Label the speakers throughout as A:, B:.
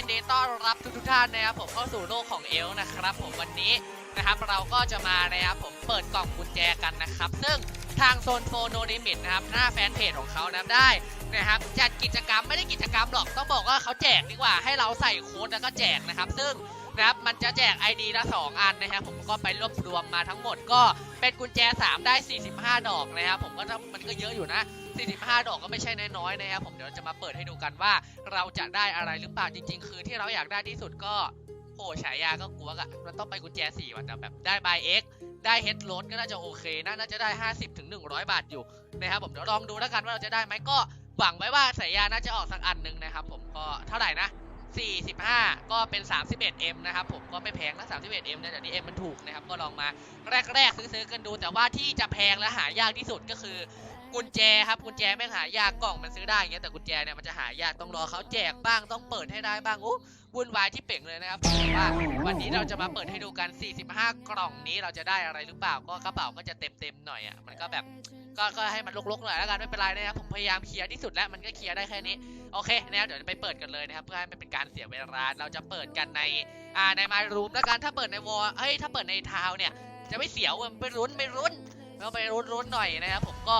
A: ยินดีต้อนรับทุกทุกท่านนะครับผมเข้าสู่โลกของเอลนะครับ ผมวันนี้นะครับเราก็จะมานะครับผมเปิดกล่องกุญแจกันนะครับ ซึ่งทางโซนโฟโนลิมิตนะครับหน้าแฟนเพจของเขานะได้นะครับจัดกิจกรรมไม่ได้กิจกรรมหรอกต้องบอกว่าเขาแจกดีกว่าให้เราใส่โค้ดแล้วก็แจกนะครับ ซึ่งนะครับมันจะแจก ID ละ 2 อันนะครับผมก็ไปรวบรวมมาทั้งหมดก็เป็นกุญแจ 3 ได้ 45 ดอกนะครับผมก็มันก็เยอะอยู่นะ 45 ดอกก็ไม่ใช่น้อยๆนะครับผมเดี๋ยวจะมาเปิดให้ดูกันว่าเราจะได้อะไรหรือเปล่าจริง ๆ คือที่เราอยากได้ที่สุดก็โอ้ฉายาก็กลัวอะมันต้องไปกุญแจ4วันแต่แบบได้บายเอ็กได้เฮดโรดก็น่าจะโอเคนะน่าจะได้ 50ถึง100 บาทอยู่นะครับผมเดี๋ยวลองดูแล้วกันว่าเราจะได้ไหมก็หวังไว้ว่าสายยาน่าจะออกสักอันหนึ่งนะครับผมก็เท่าไหร่นะ45 ก็เป็น 31M นะครับผมก็ไม่แพงนะ 31M นะแต่นี่ M มันถูกนะครับ ก็ลองมาแรกๆซื้อๆกันดู แต่ว่าที่จะแพงและหายากที่สุดก็คือ กุญแจครับกุญแจแม่งหายากกล่องมันซื้อได้เงี้ยแต่กุญแจเนี่ยมันจะหายากต้องรอเขาแจกบ้างต้องเปิดให้ได้บ้างอู้วุ่นวายที่เป่งเลยนะครับว่าวันนี้เราจะมาเปิดให้ดูกัน 45 กล่องนี้เราจะได้อะไรหรือเปล่าก็กระเป๋าก็จะเต็มๆหน่อยอะมันก็แบบก็ก็ให้มันลกๆหน่อยแล้วกันไม่เป็นไรนะครับผมพยายามเคลียร์ที่สุดแล้วมันก็เคลียร์ได้แค่นี้โอเคนะครับเดี๋ยวไปเปิดกันเลยนะครับเพื่อให้ไม่เป็นการเสียเวลาเราจะเปิดกันในอ่าในมายรูมแล้วกันถ้าเปิดในวอลเฮ้ยถ้าเปิดในทาวเนี่ยจะไม่เสียวเว้ยไปรุ้นไปรุ้นเราไปรุ้นรุ้นหน่อยนะครับผมก็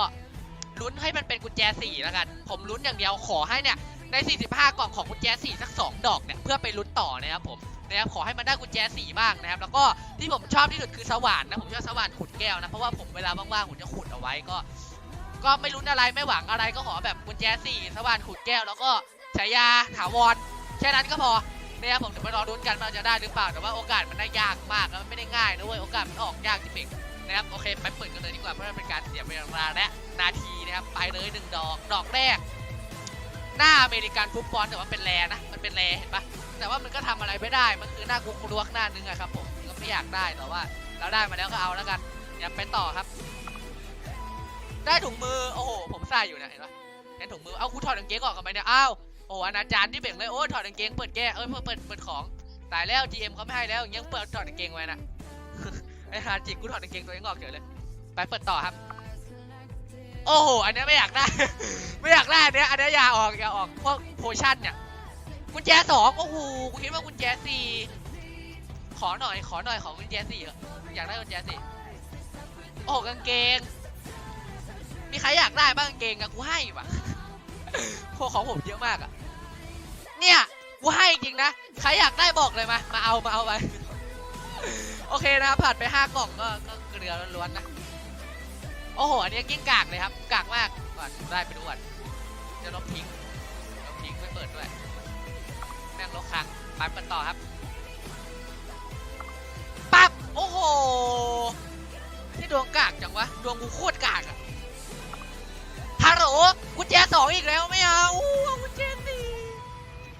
A: ลุ้นให้มันเป็นกุญแจ4แล้วกัน ผมลุ้นอย่างเดียวขอให้เนี่ยใน 45 กล่องของกุญแจ4สัก 2 ดอกเนี่ยเพื่อไปลุ้นต่อนะครับผมนะครับขอให้มันได้กุญแจ4บ้างนะครับ แล้วก็ที่ผมชอบที่สุดคือสว่านนะผมชอบสว่านขุดแก้วนะเพราะว่าผมเวลาว่างๆผมจะขุดเอาไว้ก็ ก็ไม่ลุ้นอะไรไม่หวังอะไรก็ขอแบบกุญแจ4สว่านขุดแก้ว แล้วก็ฉายาถาวรแค่นั้นก็พอนะครับผมเดี๋ยวไปรอลุ้นกันว่าจะได้หรือเปล่าแต่ว่าโอกาสมันได้ยากมากแล้วมันไม่ได้ง่ายนะเว้ยโอกาสมันออกยากจริงๆ นะครับโอเคไปเปิดกันเลยดีกว่าเพราะมันเป็นการเสียเวลาและนาทีนะครับไปเลยหนึ่งดอกดอกแรก หน้าอเมริกันฟุตบอลแต่ว่าเป็นแรนะมันเป็นแรเห็นปะแต่ว่ามันก็ทำอะไรไม่ได้มันคือหน้ากุกลวกหน้านึงอะครับผมก็ไม่อยากได้แต่ว่าเราได้มาแล้วก็เอาแล้วกันอย่าไปต่อครับ ได้ถุงมือโอ้โหผมใส่อยู่นะเห็นปะเห็นถุงมือเอากูถอดกางเกงออกกันไปเนี่ยอ้าวโอ้โอนาจารย์ที่เบ่งเลยโอ้ถอดกางเกงเปิดแก้เอ้ยเปิดเปิดเปิดของตายแล้ว GM เขาไม่ให้แล้วยังเปิดถอดกางเกงไว้นะ ไอ้ฮาจิกูถอดกางเกงตัวเองออกเฉยเลย ไปเปิดต่อครับ โอ้โห อันนี้ไม่อยากได้ ไม่อยากได้อันเนี้ยอันนี้ยอย่าออกอย่าออกพวกโพชั่นเนี่ย กุญแจสองโอ้โหกูคิดว่ากุญแจสี่ขอหน่อย ขอหน่อย ขอกุญแจสี่อยากได้กุญแจสี่โอ้กางเกง มีใครอยากได้บ้างกางเกงอะกูให้ว่ะโคของผมเยอะมากอะเนี่ย กูให้จริงนะ ใครอยากได้บอกเลยมา มาเอา มาเอาไป โอเคนะครับผ่านไป 5 กล่องก็ก็เกลือล้วนๆนะ โอ้โห อันนี้กิ้งกากเลยครับ กากมากก่อนได้ไปดูก่อนจะลบทิ้งลบทิ้งไม่เปิดด้วย แม่งลบครั้งไปเปิดต่อครับ ปั๊บ โอ้โห ที่ดวงกากจังวะ ดวงกูโคตรกากอะฮัลโหลกุญแจสองอีกแล้วไม่เอาอู้เอากุญแจสี่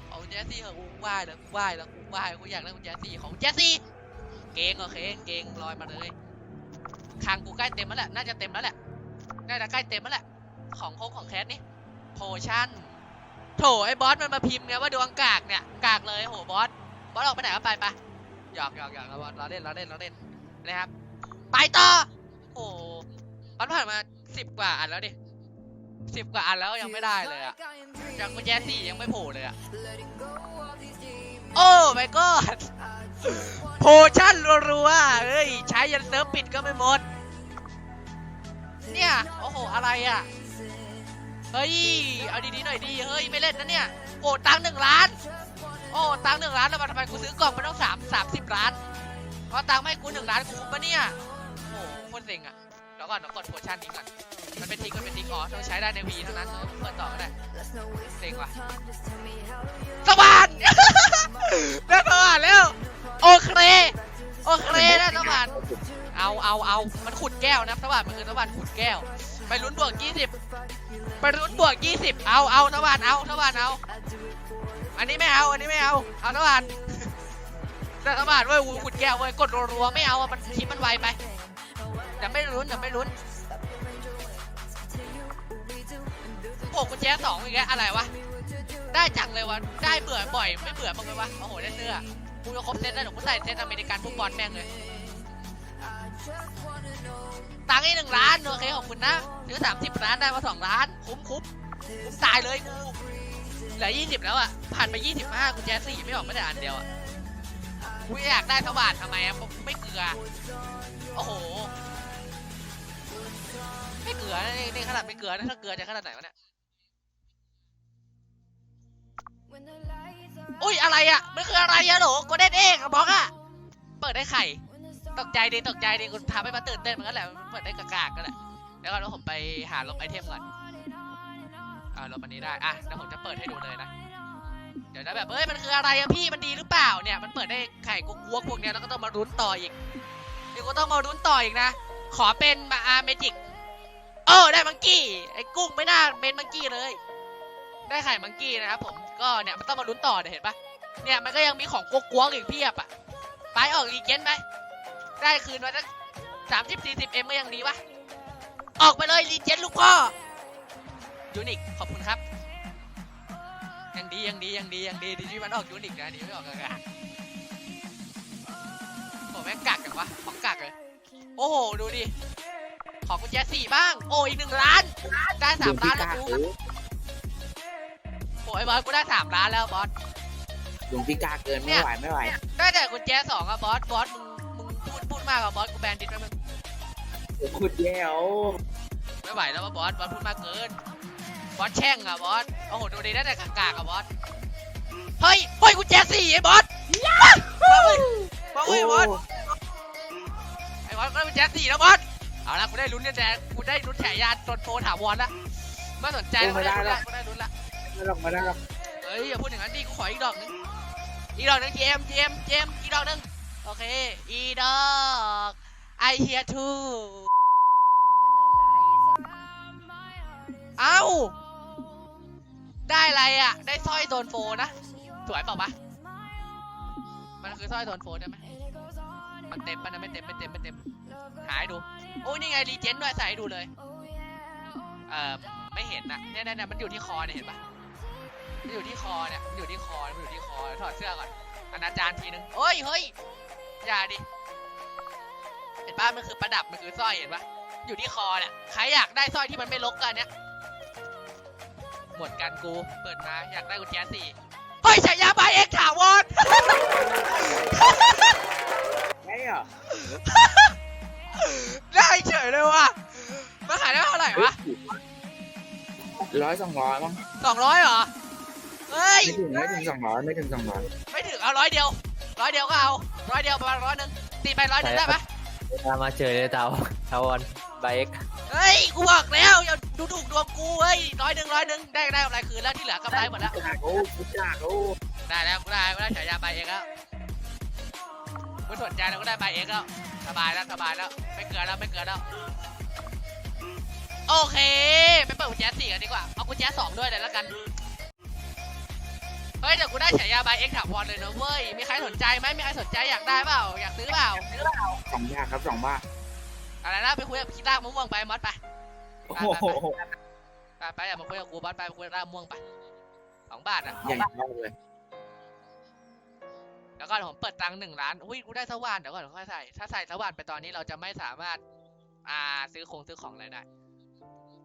A: เอากุญแจสี่เหอะกูไหว้แล้วกูไหว้แล้วกูไหว้กูอยากได้กุญแจสี่ของกุญแจสี่ เกงโอเค เกงลอยมาเลยคางกูใกล้เต็มแล้วแหละ น่าจะเต็มแล้วแหละ น่าจะใกล้เต็มแล้วแหละ ของโค้งของแคทนี่โพชั่น โถไอ้บอสมันมาพิมพ์ไงว่าดวงกากเนี่ย กากเลยโหบอส บอสออกไปไหนก็ไปไปหยอกหยอกหยอกเราเราเล่นเราเล่นเราเล่นนะครับ ไปต่อ โอ้มันผ่านมาสิบกว่าอันแล้วดิสิบกว่าอันแล้วยังไม่ได้เลยอะยังกุญแจสี่ยังไม่โผล่เลยอะโอ้ไม่ก็ โพชั่นรัวๆเฮ้ย ใช้ยันเซิร์ฟปิดก็ไม่หมด เนี่ย โอ้โห อะไรอะ เฮ้ย เอาดีๆหน่อยดี เฮ้ย ไม่เล่นนะเนี่ย โอ้ตังค์หนึ่งล้าน โอ้ตังค์หนึ่งล้านแล้วมาทำไมกูซื้อกล่องมันต้องสามสามสิบล้านเพราะตังค์ไม่กูหนึ่งล้านกูคุ้มปะเนี่ย โอ้โหโคตรเซ็งอะเดี๋ยวก่อนเดี๋ยวกดโพชั่นนี้ก่อนมันเป็นทิกมันเป็นทิกอ๋อต้องใช้ได้ในวีเท่านั้นเออเปิดต่อก็ได้เซ็งว่ะสว่านได้สว่านแล้วโอเคโอ เคได้สว่านเอาเอาเอามันขุดแก้วนะสว่านมันคือสว่านขุดแก้ว ไปลุ้นบวก20 ไปลุ้นบวก20 เอาเอาสว่านเอาสว่านเอา อันนี้ไม่เอา อันนี้ไม่เอา เอาสว่านแต่สว่านเว้ยขุดแก้วเว้ย กดรัวๆไม่เอาอะมันคลิปมันไวไปเดี๋ยวไม่ลุ้นเดี๋ยวไม่ลุ้นโอ้กุญแจสองอีกแล้วอะไรวะ ได้จังเลยวะ ได้เบื่อบ่อย ไม่เบื่อบ้างเลยวะ โอ้โหได้เสื้อ กูจะครบเซตแล้วเดี๋ยวกูใส่เซตอเมริกันฟุตบอลแม่งเลย ตังค์อีกหนึ่งล้านโอเคขอบคุณนะซื้อสามสิบล้านได้มาสองล้าน คุ้มคุ้มคุ้มตายเลยกูเหลือยี่สิบแล้วอะ ผ่านไปยี่สิบห้ากุญแจสี่ไม่ออกไม่แต่อันเดียวอะกูอยากได้สว่านทำไมอะไม่เกลือ โอ้โห ไม่เกลือนะนี่นี่ขนาดไม่เกลือนะถ้าเกลือจะขนาดไหนวะเนี่ย อุ้ยอะไรอะ มันคืออะไรอะหนูกูเด้นเองอะบอกอะเปิดได้ไข่ ตกใจดิตกใจดิกูทำให้มันตื่นเต้นมือนกันแหละมันเปิดได้กากๆกันแหละแล้วก็เดี๋ยวผมไปหาลบไอเทมก่อนอ่าลบอันนี้ได้อะเดี๋ยวผมจะเปิดให้ดูเลยนะ เดี๋ยวนะแบบเอ้ยมันคืออะไรอะพี่มันดีหรือเปล่าเนี่ย มันเปิดได้ไข่กุ๊กวกพวกเนี้ยแล้วก็ต้องมารุ้นต่ออีกเดี๋ยวก็ต้องมารุ้นต่ออีกนะ ขอเป็นมาอาเมจิกเออได้มังกี้ไอ้กุ้งไม่น่าเป็นมังกี้เลย ได้ไข่มังกี้นะครับผมก็เนี่ยมันต้องมาลุ้นต่อเนี่ยเห็นปะเนี่ยมันก็ยังมีของกวกๆอีกเพียบอะไปออกรีเจนไปได้คืนมาสักสามสิบสี่สิบเอ็มก็ยังดีวะออกไปเลยรีเจนลูกพ่อยูนิคขอบคุณครับ ยังดียังดียังดียังดีดีที่มันออกยูนิคนะดีไม่ออกกากๆโอ้แม่งกักจังวะของกักเลย โอ้โหดูดิ ขอกุญแจสี่บ้าง โอ้อีกหนึ่งล้าน ได้สามล้านแล้วกู โอ้ยบอสกูได้สามล้านแล้วบอส
B: หลวงพี่กาเกิน
A: เนี่
B: ไม่
A: ย
B: ไหวไม่ไหว
A: ได้แต่กุญแจสองอะบอสบอสมึงมึงพูดพูดมากอะบอสกูแบนดิสไปมึง
B: ขุดแย่โอ้
A: ไม่ไหวแล้วว่าบอสบอสพูดมากเกิน บอสแช่งอะบอสโอ้โหดูดีได้แต่กากๆอะบอสเฮ้ยเฮ้ยกุญแจสี่ไอ้บอสมาเว้ยมาเว้ยบอสไอ้บอสก็ได้กุญแจสี่แล้วบอสเอาละกูได้ลุ้นเนี่ยแต่กูได้ลุ้นแถยานตนโฟถาวรละไม่สนใจแล้วกูได้ลุ้นละกูได้ลุ้นละ
B: ไม่หรอกม่ได้หรอก
A: เฮ้ยอย่าพูดอย่างนั้นดิกูขออีกดอกหนึงอีกดอกหนึงเจมเจมเจมอีกดอกหนึงโอเค อีดอก I hear too เอ้า ได้อะไรอะ ได้สร้อยโดนโฟนะ สวยเปล่าปะมันคือสร้อยโดนโฟได้ไหมมันเต็มปะนะไม่เต็มไม่เต็มไม่เต็ม หายดู โอ้ยนี่ไงรีเจนด้วยใส่ให้ดูเลย เอ่อ ไม่เห็นนะเนี่ยเนี่ยเนี่ยมันอยู่ที่คอเนี่ยเห็นปะ มันอยู่ที่คอเนี่ยมันอยู่ที่คอมันอยู่ที่คอถอดเสื้อก่อนอนาจารทีนึงเฮ้ยเฮ้ยอย่าดิเห็นปะมันคือประดับมันคือสร้อยเห็นปะอยู่ที่คอเนี่ยใครอยากได้สร้อยที่มันไม่ลกกันเนี่ยหมดกันกูเปิดมาอยากได้กุญแจสี่เฮ้ยฉายาใบเอ็กถาวร
B: ใช่เหรอ
A: ได้เฉยเลยว่ะมาขายได้เท่าไหร่วะ
B: ร้อยสองร้อยมั้ง
A: สองร้อยเหรอ เฮ้ย
B: ไม่ถึงไม่ถึงสองร้อยไม่ถึงสองร้อย
A: ไม่ถึงเอาร้อยเดียวร้อยเดียวก็เอาร้อยเดียวประมาณร้อยหนึ่งตีไปร้อยหนึ่งได้ปะ
C: ตามมาเจอเลยเตาทาวอนไบเอ็ก
A: เฮ้ยกูบอกแล้วอย่าดูถูกดวงกูเฮ้ยร้อยหนึ่งร้อยหนึ่งได้ได้กำไรคืนแล้วที่เหลือกำไรหมดแล้ว
B: กากโอ้ขุดกากโอ้
A: ได้แล้วกูได้กูได้ฉายาใบเองแล้วกูสนใจแล้วกูได้ใบเองแล้วสบายแล้วสบายแล้วไม่เกินแล้วไม่เกินแล้วโอเคไปเปิดกุญแจสี่กันดีกว่าเอากุญแจสองด้วยเลยแล้วกัน เฮ้ยเดี๋ยวกูได้ฉายาใบเอ็กถาวรเลยนะเว้ย มีใครสนใจไหมมีใครสนใจอยากได้เปล่า อยากซื้อเปล่า
B: สองบาทครับสองบาท
A: อะไรนะไปคุยกับพี่ลากมะม่วงไปมอสไป
B: โอ้โห
A: ไปไปอย่ามาคุยกับกูบอสไปไปคุยกับลากมะม่วงไปสองบาทอะ
B: ใหญ่มากเลย
A: แล้วก็ผมเปิดตังค์หนึ่งล้านอุ้ยกูได้สว่านเดี๋ยวก่อนเดี๋ยวค่อยใส่ ถ้าใส่สว่านไปตอนนี้เราจะไม่สามารถ อ่าซื้อของซื้อของอะไรได้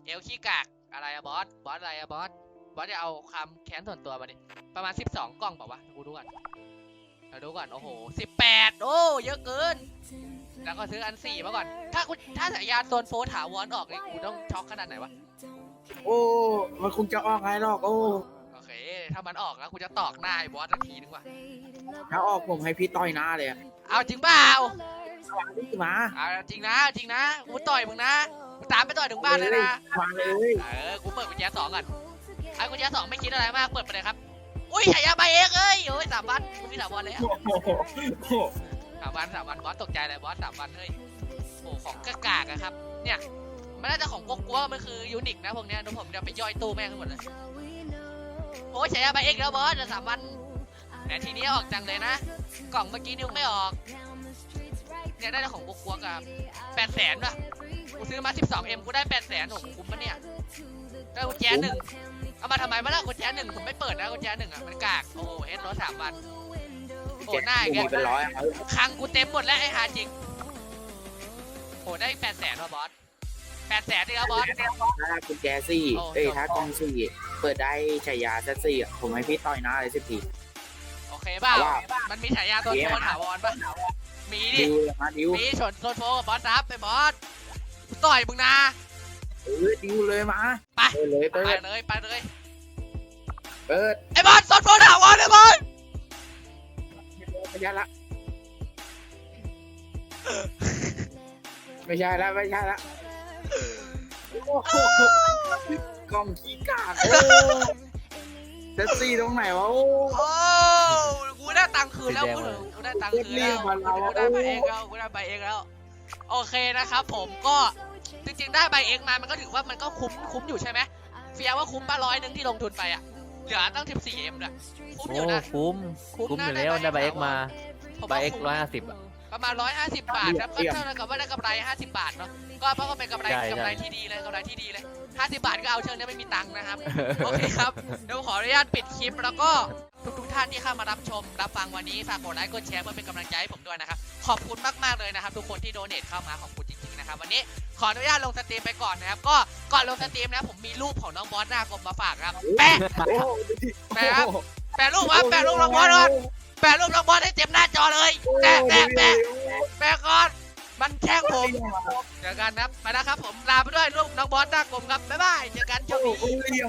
A: เอลขี้กากอะไรอะบอส บอสอะไรอะบอส บอสจะเอาคำแค้นส่วนตัวมาดิประมาณ 12 กล่องเปล่าวะกูดูก่อนเดี๋ยวดูก่อนโอ้โห18 โอ้เยอะเกิน แล้วก็ซื้ออันสี่มาก่อน ถ้ากูถ้าสายยานโซนโฟถาวรออกนี่กูต้องช็อกขนาดไหนวะ
B: โอ้ มันคงจะออกไงหรอกโอ้
A: โอเค ถ้ามันออกแล้วกูจะตอกหน้าไอ้บอสทันทีนึงว่ะ
B: ถ้าออกผมให้พี่ต่อยหน้าเลยอะ
A: เอาจริงเปล่า
B: มาดิมา
A: เอาจริงนะจริงนะกูต่อยมึงนะกูตามไปต่อยถึงบ้านเลยนะ
B: มาเลย
A: เออกูเปิดกุญแจสองก่อน ไอ้กุญแจสองไม่คิดอะไรมากเปิดไปเลยครับ อุ้ยฉายาใบเอกเอ้ยโอ้ยสามวันกูมีสามวันแล้ว
B: โอ้โหโอ้โห
A: สามวันสามวันบอสตกใจเลยบอสสามวันเฮ้ยโอ้ของกากๆอะครับ เนี่ยมันน่าจะของกกัวมันคือยูนิคนะพวกเนี้ยเดี๋ยวผมจะไปย่อยตู้แม่งทั้งหมดเลยโอ้ยฉายาใบเอกแล้วบอสเดี๋ยวสามวันแต่ทีนี้ออกจังเลยนะ กล่องเมื่อกี้นิ้วไม่ออกเนี่ยได้แต่ของกกัวกับแปดแสนป่ะกูซื้อมา 12M กูได้8แสนโอ้โหคุ้มปะเนี่ย ได้กุญแจหนึ่ง เอามาทำไมวะล่ะกุญแจหนึ่งผมไม่เปิดนะกุญแจหนึ่งอะมันกากโอ้โหเอสรถสามวันโอ้หน้าอีก
B: มีเป็น
A: แล้ว
B: ร้อยอะ
A: คังกูเต็มหมดแล้วไอ้หาจริงโอ้ได้8แสนว่ะบอส8แสนดิครับบอส
B: ถ้ากุญแจสี่
A: โอ้
B: เอ้ย
A: จบ
B: ถ้ากล้องสี่เปิเปิดได้ฉายาเซตซี่อะผมให้พี่ต่อยหน้าเลยสิบที
A: โอเคเปล่า
B: ว่า
A: มันมีฉายาตัวโตถาวรปะมีดิ
B: ดิวเลยมาดิว
A: มีชนโซนโฟกับบอสรับไปบอสกูต่อยมึงนะ
B: เออดิวเลยมา
A: ไป
B: เปิดเลย
A: ไป
B: เปิด
A: เลยไปเลย
B: เปิด
A: ไอ้บอสโซนโฟถาวรเลยบอส
B: ไม่ใช่ละไม่ใช่ละไม่ใช่ละโอ้โหกล้องขี้กากโอ้เซตซี่ตรงไหนวะโอ้
A: โอ้กูได้ตังค์คืนแล้วกูกูได้ตังค์คืนแล้วกูได้ใบเองแล้วกูได้ใบเองแล้ว โอเคนะครับผมก็ จริงๆ ได้ใบเองมา มันก็ถือว่ามันก็คุ้มคุ้มอยู่ใช่ไหมเฟียว่าคุ้มปะร้อยหนึ่งที่ลงทุนไปอะเหลือตั้ง 14M ด้วยคุ้ม
C: โอ้
A: อยู่นะ
C: คุ้ม
A: คุ้ม
C: คุ้ม
A: นะ
C: อยู่แล้ว
A: ได้
C: ได้
A: ใบ
C: ใบเอ็กมา
A: ผม
C: ใบ
A: ว่า
C: เอ็ก
A: คุ้ม
C: ร้อยห้าสิบอะ
A: ประมาณ 150 บาทครับ ก็เท่ากับว่าได้กำไร 50 บาทเนาะ ก็เพราะว่าเป็นกำไร
C: ใช่
A: กำไร
C: ใช่
A: ที่ดีเลยกำไรที่ดีเลย 50 บาทก็เอาเชิญได้ไม่มีตังค์นะครับ โอเคครับ เดี๋ยวขออนุญาตปิดคลิปแล้วก็ทุกทุกๆท่านที่เข้ามารับชม รับฟังวันนี้ ฝากกดไลค์กดแชร์เพื่อเป็นกำลังใจให้ผมด้วยนะครับ ขอบคุณมากๆเลยนะครับ ทุกคนที่โดเนทเข้ามาขอบคุณจริงๆ นะครับวันนี้ขออนุญาตลงสตรีมไปก่อนนะครับ ก็ก่อนลงสตรีมนะผมมีรูปของน้องบอสหน้ากลมมาฝากครับ แปะ
B: โอ้
A: แปะครับแปะรูปครับแปะรูปน้องบอสก่อนแปะรูปน้องบอสให้เต็มหน้าจอเลยแปะแปะแปะแปะก่อนมันแช่งผมเจอกันนะครับไปแล้วครับผมลาไปด้วยรูปน้องบอสหน้ากลมครับบ๊ายบายเจอกันโชค
B: โอ้
A: ดี